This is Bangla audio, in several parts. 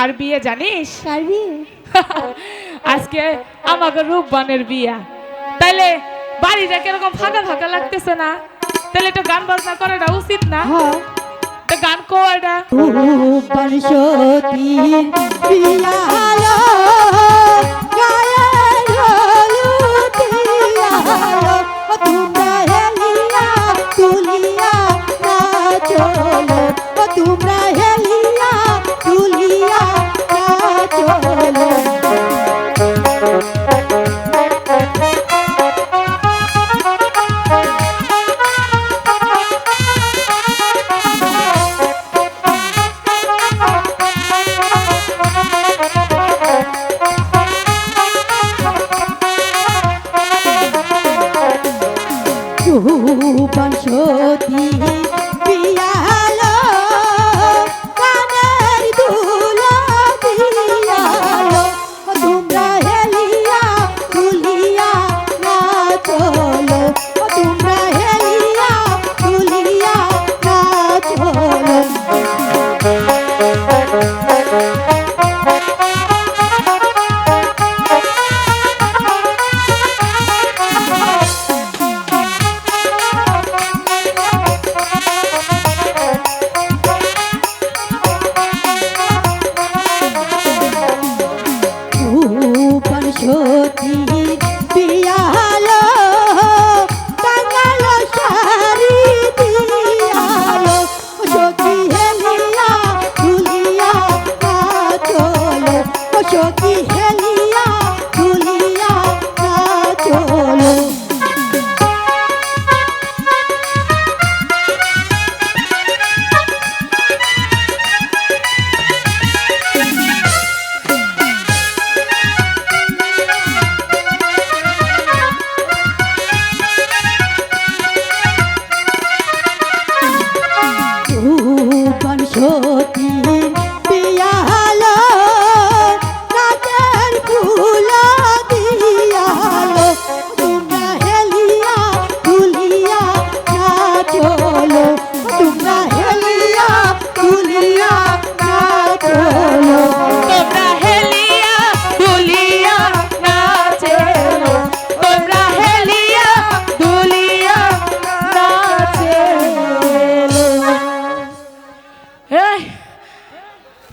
কার বিয়ে জানিস? কার বিয়ে? আজকে আমাকে রূপবানের বিয়া। তাইলে বাড়িটা কীরকম ফাঁকা ফাঁকা লাগতেছে না? তাহলে একটু গান বাজনা করাটা উচিত না? তো গান কোয়াটা রূপবান তোমরা হলে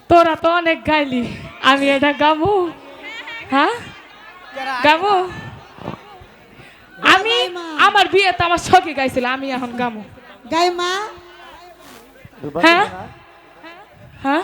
তোরা তো অনেক গাইলি। আমি এটা গাবো হ্যাঁ? গাবো আমি আমার বিয়ে তো আমার সখী গাইছিল আমি এখন গামো। গাই মা। হ্যাঁ? হ্যাঁ?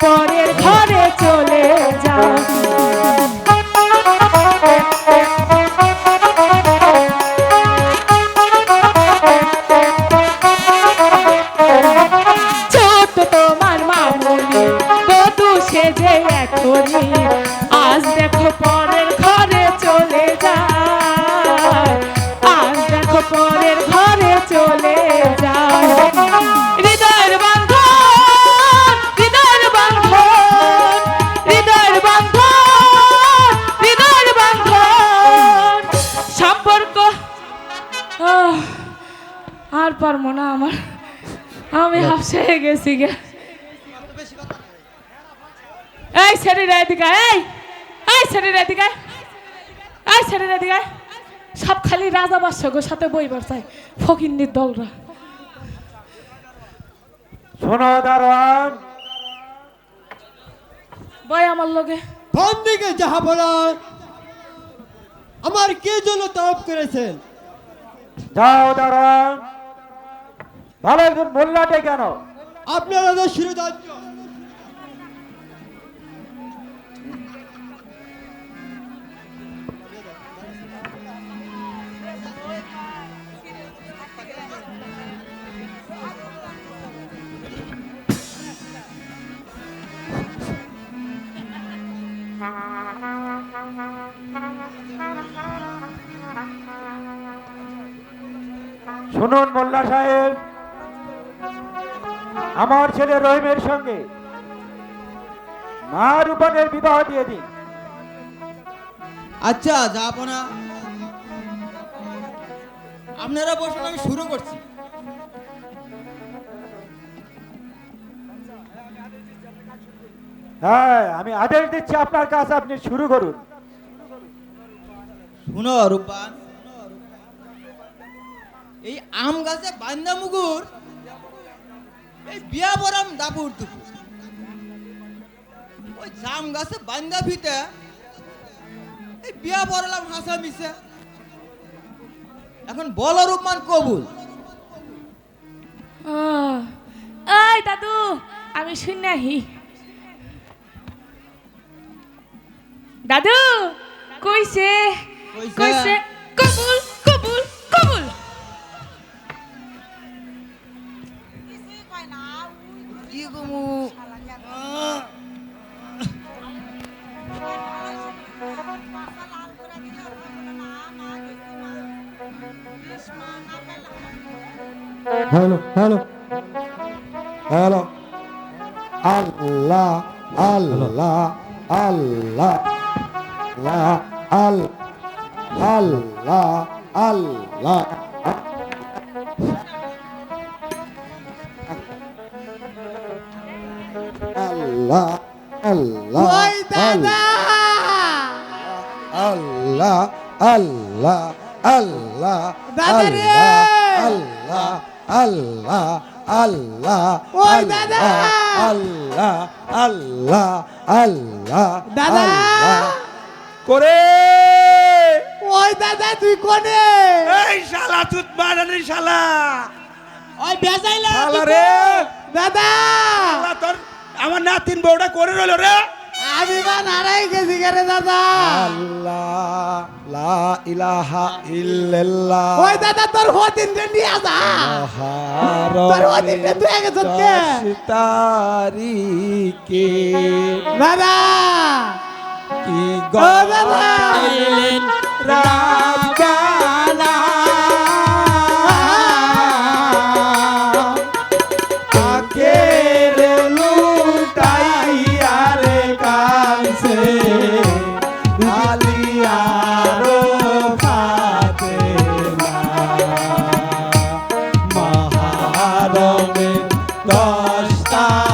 পরের ঘরে চলে যা ছোট তোমার মামনি, বধু সেজে এখনই। আজ দেখো পরের ঘরে চলে যায়। আজ দেখো পরের ঘরে চলে যায়। পারব না আমার। আমি হাফসে গেছি গে। এই এদিকে আয়, এই এই এদিকে আয়। এই শরীরে এদিকে সব খালি রাজা বাদশাহর সাথে বইবার চাই ফকিন্নির দলরা। শোনো দারোয়ান। বয় আমার লগে। কোন দিকে যাহা বলার? আমার কে জন্য তলব করেছেন? যাও দারোয়ান। ভালো একজন মোল্লাটে কেন? আপনারা তো শিরোধার্য শুনুন মোল্লা সাহেব। আমার ছেলে রহিমের সঙ্গে মা রূপানের বিবাহ দিয়ে দিন। আচ্ছা যাব না আপনারা বসুন আমি শুরু করছি। হ্যাঁ আমি আদেশ দিচ্ছি আপনার কাজ আপনি শুরু করুন। শুনো রূপান এই আম গাছে বান্দা মুগুর এই বিয়া বরাম দাপুর। ওই জাম গাছে বান্দা ফিতে এই বিয়া বরালাম হাসা মিশে। এখন বল রূপমান কবুল। এই দাদু আমি শুনাহি। দাদু কইছে? কইছে? Hello hello hello Allah Allah Allah Allah Allah Allah Allah Allah Allah Allah Allah রে! আল্লাহ আল্লাহ আল্লাহ ওই দাদা! আল্লাহ আল্লাহ আল্লাহ দাদা! আল্লাহ। করে? ওই দাদা তুই কোনে? এই শালা তুত মারানি শালা। ওই বেজাইলা শালা রে। দাদা! শালা তোর আমার নাতিন বউটা করে রইল রে? আমি বা নারাই গেছি রে দাদা। আল্লাহ। লা ইলাহা ইল্লাল্লাহ। ওই দাদা তোর হদিন রে নিয়ে যা তোর হদিন রে তুই আগে চলকে তারিখে দাদা। কি দাদা। 아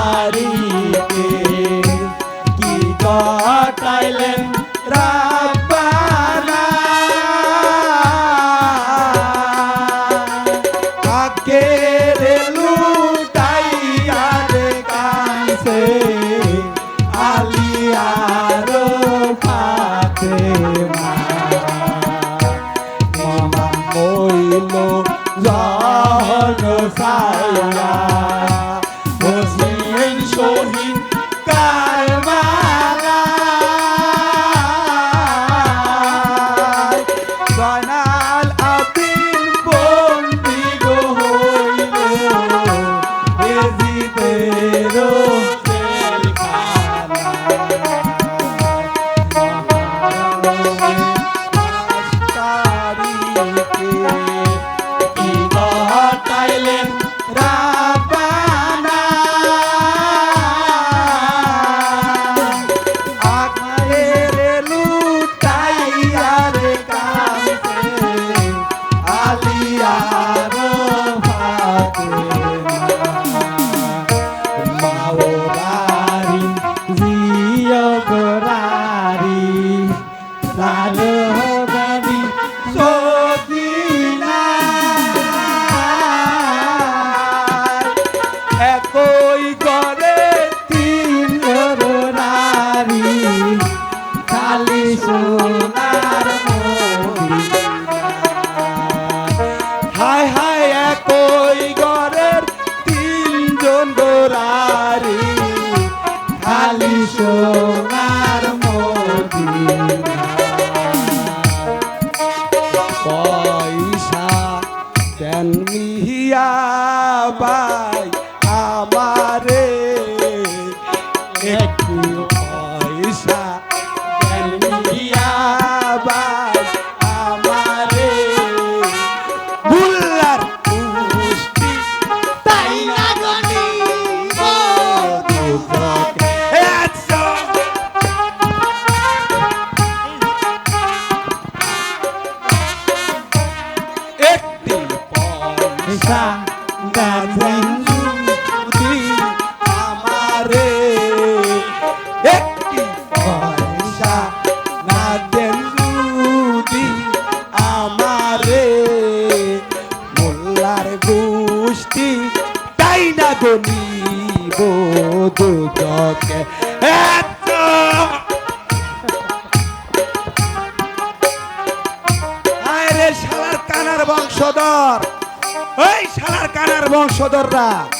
একই করে রে